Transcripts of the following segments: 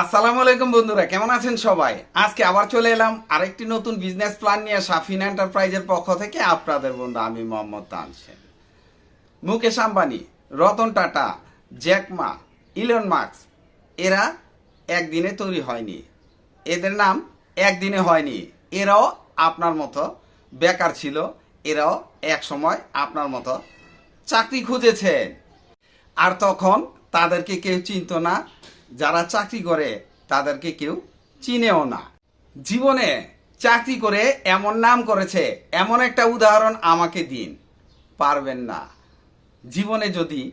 আসসালামু আলাইকুম বন্ধুরা, কেমন আছেন সবাই? আজকে আবার চলে এলাম আরেকটি নতুন বিজনেস প্ল্যান নিয়ে সাফিন এন্টারপ্রাইজের পক্ষ থেকে আপনাদের বন্ধু আমি Mohammad Tansen. Mukesh Ambani, Ratan Tata Jack Ma Elon Musk, এরা একদিনে তৈরি হয়নি। এদের নাম একদিনে হয়নি। এরাও আপনার মতো বেকার ছিল, এরাও এক সময় আপনার মতো চাকরি খুঁজেছেন। আর তখন তাদেরকে কেউ চিনত না যারা চাকরি করে, তাদেরকে কেউ চিনেও না। জীবনে চাকরি করে এমন নাম করেছে, এমন একটা উদাহরণ আমাকে দিন। পারবেন না। জীবনে যদি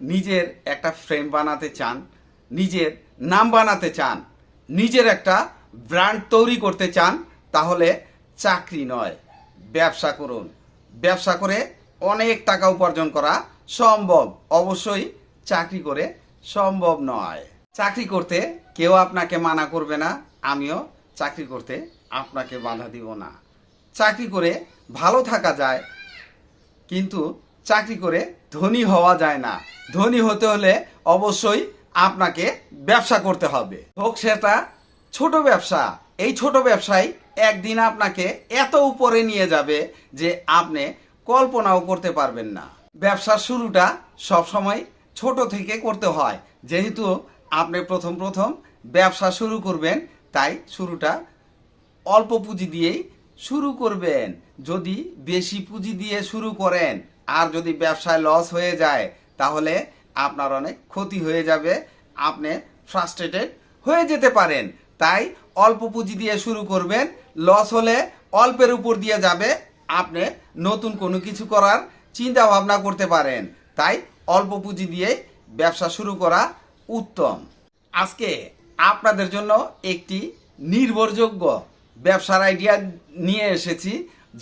নিজের একটা ফ্রেম বানাতে চান, নিজের নাম বানাতে চান, নিজের একটা ব্র্যান্ড তৈরি করতে চান, তাহলে চাকরি নয়, ব্যবসা করুন। ব্যবসা করে অনেক টাকা উপার্জন করা সম্ভব। অবশ্যই চাকরি করে সম্ভব নয়। চাকরি করতে কেউ আপনাকে মানা করবে না, আমিও চাকরি করতে আপনাকে বাধা দিব না। চাকরি করে ভালো থাকা যায়, কিন্তু চাকরি করে ধনী হওয়া যায় না। ধনী হতে হলে অবশ্যই আপনাকে ব্যবসা করতে হবে। হোক সেটা ছোট ব্যবসা, এই ছোট ব্যবসায় একদিন আপনাকে এত উপরে নিয়ে যাবে যে আপনি কল্পনাও করতে পারবেন না। ব্যবসার শুরুটা সবসময় ছোট থেকে করতে হয়, যেহেতু আপনি প্রথম প্রথম ব্যবসা শুরু করবেন, তাই শুরুটা অল্প পুঁজি দিয়েই শুরু করবেন। যদি বেশি পুঁজি দিয়ে শুরু করেন আর যদি ব্যবসায় লস হয়ে যায়, তাহলে আপনার অনেক ক্ষতি হয়ে যাবে, আপনি ফ্রাস্ট্রেটেড হয়ে যেতে পারেন। তাই অল্প পুঁজি দিয়ে শুরু করবেন, লস হলে অল্পের উপর দিয়ে যাবে, আপনি নতুন কোনো কিছু করার চিন্তা ভাবনা করতে পারেন। তাই অল্প পুঁজি দিয়েই ব্যবসা শুরু করা উত্তম। আজকে আপনাদের জন্য একটি নির্ভরযোগ্য ব্যবসার আইডিয়া নিয়ে এসেছি,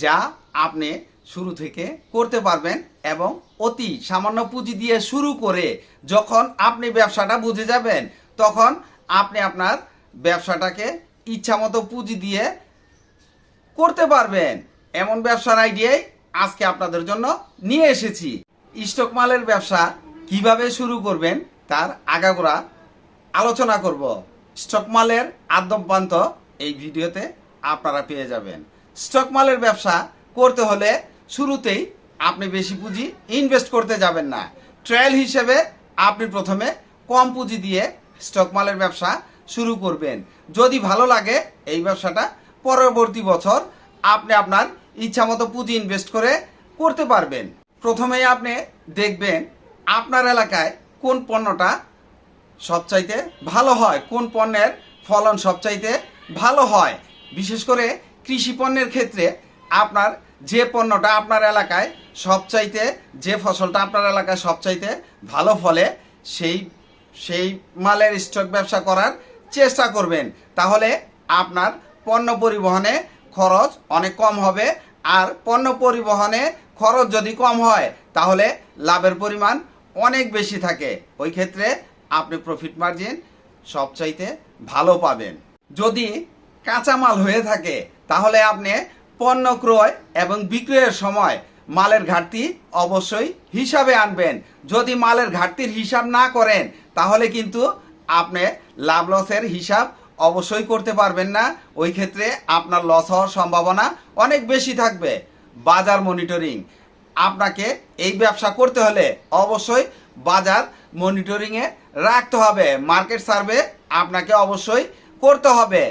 যা আপনি শুরু থেকে করতে পারবেন এবং অতি সামান্য পুঁজি দিয়ে শুরু করে যখন আপনি ব্যবসাটা বুঝে যাবেন, তখন আপনি আপনার ব্যবসাটাকে ইচ্ছামতো পুঁজি দিয়ে করতে পারবেন। এমন ব্যবসার আইডিয়াই আজকে আপনাদের জন্য নিয়ে এসেছি। স্টক মালের ব্যবসা কীভাবে শুরু করবেন তার আগাগোড়া আলোচনা করব। স্টক মালের আদ্যপান্ত এই ভিডিওতে আপনারা পেয়ে যাবেন। স্টকমালের ব্যবসা করতে হলে শুরুতেই আপনি বেশি পুঁজি ইনভেস্ট করতে যাবেন না। ট্রায়াল হিসেবে আপনি প্রথমে কম পুঁজি দিয়ে স্টকমালের ব্যবসা শুরু করবেন। যদি ভালো লাগে এই ব্যবসাটা, পরবর্তী বছর আপনি আপনার ইচ্ছামতো পুঁজি ইনভেস্ট করে করতে পারবেন। প্রথমেই আপনি দেখবেন আপনার এলাকায় কোন পণ্যটা সবচাইতে ভালো হয়? কোন পণ্যের ফলন সবচাইতে ভালো হয়? বিশেষ করে কৃষি পণ্যের ক্ষেত্রে আপনার যে পণ্যটা আপনার এলাকায় সবচাইতে, যে ফসলটা আপনার এলাকায় সবচাইতে ভালো ফলে সেই সেই মালের স্টক ব্যবসা করার চেষ্টা করবেন। তাহলে আপনার পণ্য পরিবহনে খরচ অনেক কম হবে আর পণ্য পরিবহনে খরচ যদি কম হয়, তাহলে লাভের পরিমাণ অনেক বেশি থাকে। ওই ক্ষেত্রে আপনি প্রফিট মার্জিন সবচাইতে ভালো পাবেন। যদি কাঁচামাল হয়ে থাকে, তাহলে আপনি পণ্য ক্রয় এবং বিক্রয়ের সময় মালের ঘাটতি অবশ্যই হিসাবে আনবেন। যদি মালের ঘাটতির হিসাব না করেন, তাহলে কিন্তু আপনি লাভ লসের হিসাব অবশ্যই করতে পারবেন না। ওই ক্ষেত্রে আপনার লস হওয়ার সম্ভাবনা অনেক বেশি থাকবে। বাজার মনিটরিং আপনাকে এই ব্যবসা করতে হলে অবশ্যই বাজার মনিটরিংয়ে রাখতে হবে। মার্কেট সার্ভে আপনাকে অবশ্যই করতে হবে।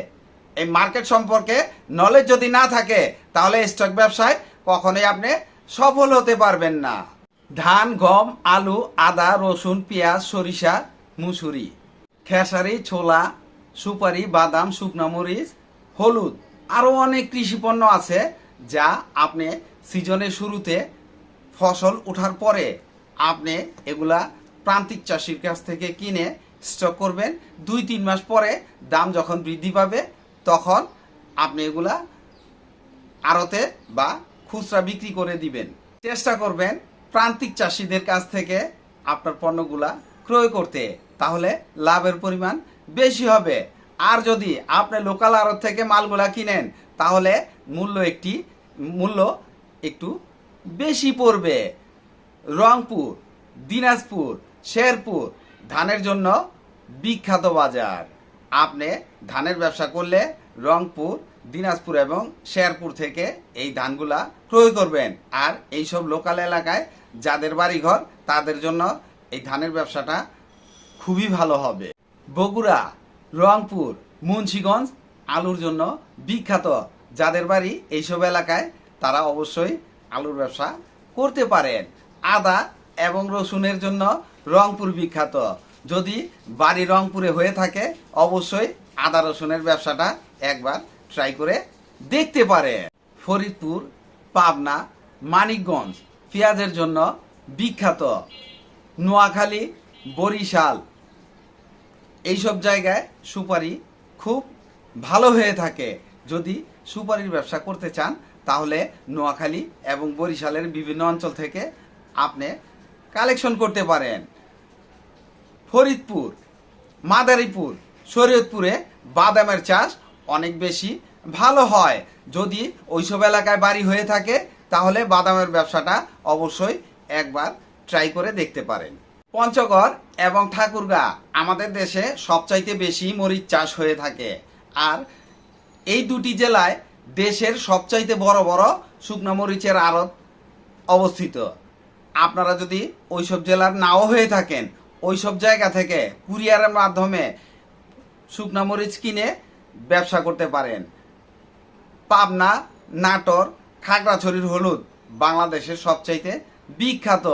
এই মার্কেট সম্পর্কে নলেজ যদি না থাকে, তাহলে স্টক ব্যবসায় কখনোই আপনি সফল হতে পারবেন না। ধান, গম, আলু, আদা, রসুন, পেঁয়াজ, সরিষা, মুসুরি, খেসারি, ছোলা, সুপারি, বাদাম, শুকনো মরিচ, হলুদ আরও অনেক কৃষি পণ্য আছে যা আপনি সিজনের শুরুতে ফসল ওঠার পরে আপনি এগুলা প্রান্তিক চাষির কাছ থেকে কিনে স্টক করবেন। দুই, তিন মাস পরে দাম যখন বৃদ্ধি পাবে, তখন আপনি এগুলা আড়তে বা খুচরা বিক্রি করে দিবেন। চেষ্টা করবেন প্রান্তিক চাষিদের কাছ থেকে আপনার পণ্যগুলা ক্রয় করতে। তাহলে লাভের পরিমাণ বেশি হবে। আর যদি আপনি লোকাল আড়ত থেকে মালগুলা কিনেন, তাহলে মূল্য একটি, মূল্য একটু বেশি পড়বে। রংপুর, দিনাজপুর, শেরপুর, ধানের জন্য বিখ্যাত বাজার। আপনি ধানের ব্যবসা করলে রংপুর, দিনাজপুর এবং শেরপুর থেকে এই ধানগুলা ক্রয় করবেন। আর এইসব লোকাল এলাকায় যাদের বাড়িঘর, তাদের জন্য এই ধানের ব্যবসাটা খুবই ভালো হবে। বগুড়া, রংপুর, মুন্সিগঞ্জ, আলুর জন্য বিখ্যাত। যাদের বাড়ি এইসব এলাকায়, তারা অবশ্যই আলুর ব্যবসা করতে পারেন। আদা এবং রসুনের জন্য রংপুর বিখ্যাত। যদি বাড়ি রংপুরে হয়ে থাকে, অবশ্যই আদা রসুনের ব্যবসাটা একবার ট্রাই করে দেখতে পারে ফরিদপুর, পাবনা, মানিকগঞ্জ পেঁয়াজের জন্য বিখ্যাত। নোয়াখালী, বরিশাল এইসব জায়গায় সুপারি খুব ভালো হয়ে থাকে। যদি সুপারির ব্যবসা করতে চান তাহলে নোয়াখালী এবং বরিশালের বিভিন্ন অঞ্চল থেকে আপনি কালেকশন করতে পারেন। ফরিদপুর, মাদারীপুর, শরীয়তপুরে বাদামের চাষ অনেক বেশি ভালো হয়। যদি ওইসব এলাকায় বাড়ি হয়ে থাকে, তাহলে বাদামের ব্যবসাটা অবশ্যই একবার ট্রাই করে দেখতে পারেন। পঞ্চগড় এবং ঠাকুরগাঁ আমাদের দেশে সবচাইতে বেশি মরিচ চাষ হয়ে থাকে। আর এই দুটি জেলায় দেশের সবচাইতে বড় বড় শুকনো মরিচের আড়ত অবস্থিত। আপনারা যদি ওইসব জেলার নাও হয়ে থাকেন, ওইসব জায়গা থেকে কুরিয়ারের মাধ্যমে শুকনা মরিচ কিনে ব্যবসা করতে পারেন। পাবনা, নাটোর, খাগড়াছড়ির হলুদ বাংলাদেশের সবচাইতে বিখ্যাত।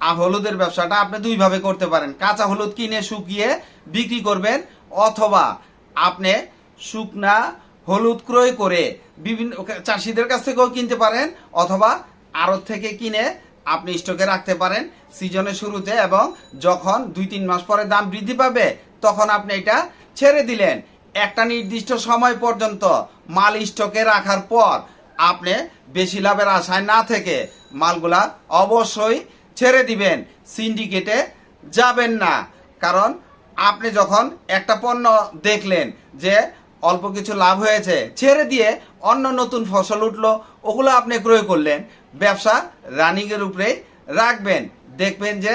আর হলুদের ব্যবসাটা আপনি দুইভাবে করতে পারেন। কাঁচা হলুদ কিনে শুকিয়ে বিক্রি করবেন, অথবা আপনি শুকনা হলুদ ক্রয় করে বিভিন্ন চাষিদের কাছ থেকেও কিনতে পারেন অথবা আড়ত থেকে কিনে আপনি স্টকে রাখতে পারেন সিজনের শুরুতে এবং যখন দুই তিন মাস পরে দাম বৃদ্ধি পাবে, তখন আপনি এটা ছেড়ে দিলেন। একটা নির্দিষ্ট সময় পর্যন্ত মাল স্টকে রাখার পর আপনি বেশি লাভের আশায় না থেকে মালগুলা অবশ্যই ছেড়ে দিবেন। সিন্ডিকেটে যাবেন না। কারণ আপনি যখন একটা পণ্য দেখলেন যে অল্প কিছু লাভ হয়েছে। ছেড়ে দিয়ে অন্য নতুন ফসল উঠল, ওগুলো আপনি ক্রয় করলেন। ব্যবসা রানিংয়ের উপরে রাখবেন। দেখবেন যে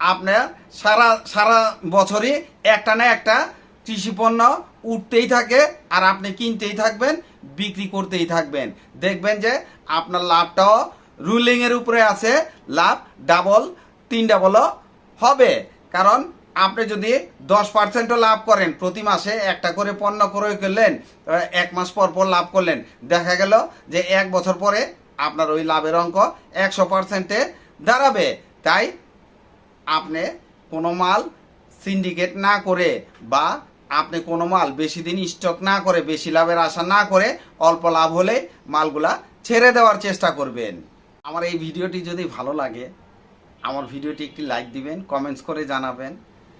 আপনার সারা সারা বছরই একটা না একটা কৃষি পণ্য উঠতেই থাকে আর আপনি কিনতেই থাকবেন, বিক্রি করতেই থাকবেন। দেখবেন যে আপনার লাভটাও রুলিংয়ের উপরে আছে, লাভ ডাবল, তিন ডাবলও হবে। কারণ আপনি যদি দশ পার্সেন্টও লাভ করেন প্রতি মাসে একটা করে পণ্য ক্রয় করলেন এক মাস পর পর লাভ করলেন। দেখা গেল যে এক বছর পরে আপনার ওই লাভের অঙ্ক একশো পার্সেন্টে দাঁড়াবে। তাই আপনি কোনো মাল সিন্ডিকেট না করে বা আপনি কোনো মাল বেশি দিন স্টক না করে, বেশি লাভের আশা না করে অল্প লাভ হলে মালগুলা ছেড়ে দেওয়ার চেষ্টা করবেন। আমার এই ভিডিওটি যদি ভালো লাগে, আমার ভিডিওটি একটি লাইক দিবেন কমেন্টস করে জানাবেন।